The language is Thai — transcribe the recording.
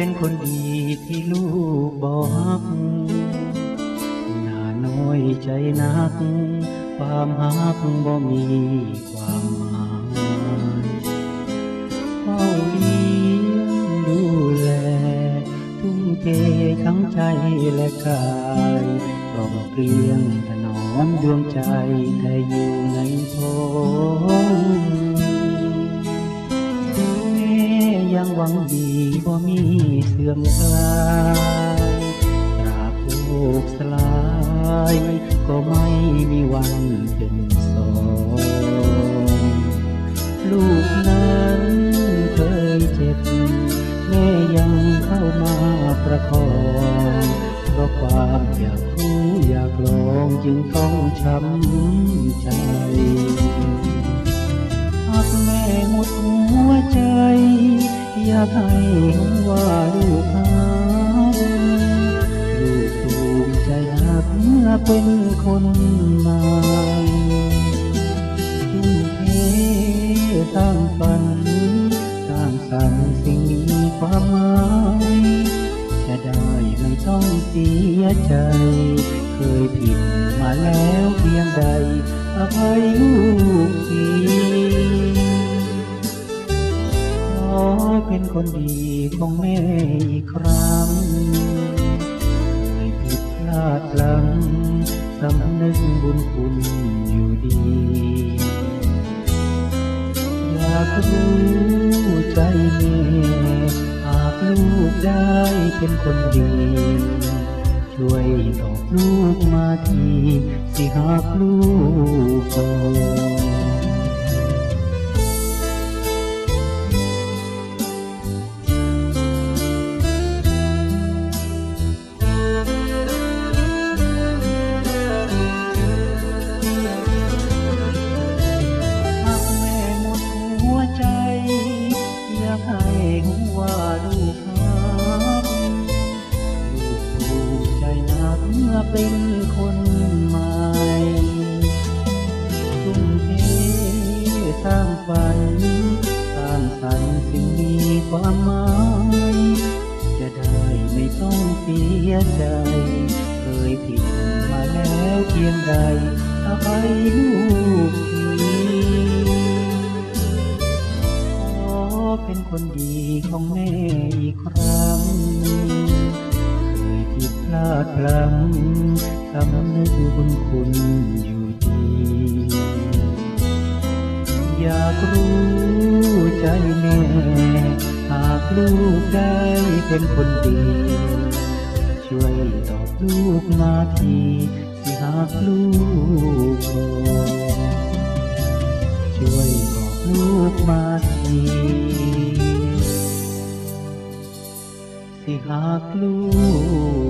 เป็นคนดีที่ลูกบอกน่าน้อยใจนัก ความหักบ่มีความหมายเฝ้าเลี้ยงดูแล ทุ่มเททั้งใจและกายกล่อมเกลียงถนอมดวงใจแต่อยู่ในท้องแม่ยังหวังดี เสื่อมคลายตาบโลกสลาย ก็ไม่มีวันเป็นสองลูกนั้นเคยเจ็บ แม่ยังเข้ามาประคองเพราะความอยากรู้อยากลองจึงต้องช้ำใจากแม่หมดหัวใจ อยากให้รู้ว่าลูกหาลูกภูมิใจหากเมื่อเป็นคนใหม่ทุ่มเทสร้างฝันสร้างสรรค์สิ่งมีความหมายจะได้ไม่ต้องเสียใจ เป็นคนดีของแม่อีกครั้ง ไม่ผิดพลาดพลั้งสำนึกบุญคุณอยู่ดี อยากรู้ใจแม่หากลูกได้เป็นคนดี ช่วยบอกลูกมาที สิหากลูกก่อน ว่าลูกรักลูกภูมิใจนักเมื่อเป็นคนใหม่ทุ่มเทสร้างฝันสร้างสรรค์สิ่งมีความหมายจะได้ไม่ต้องเสียใจ เคยผิดมาแล้วเพียงใดอภัยลูกที คนดีของแม่อีกครั้งเคยผิดพลาดพลั้งสำนึกบุญคุณอยู่ดี อยากรู้ใจแม่หากลูกได้เป็นคนดี ช่วยตอบลูกมาทีสิหากลูกช่วยบอกลูกมาที สิหากลูก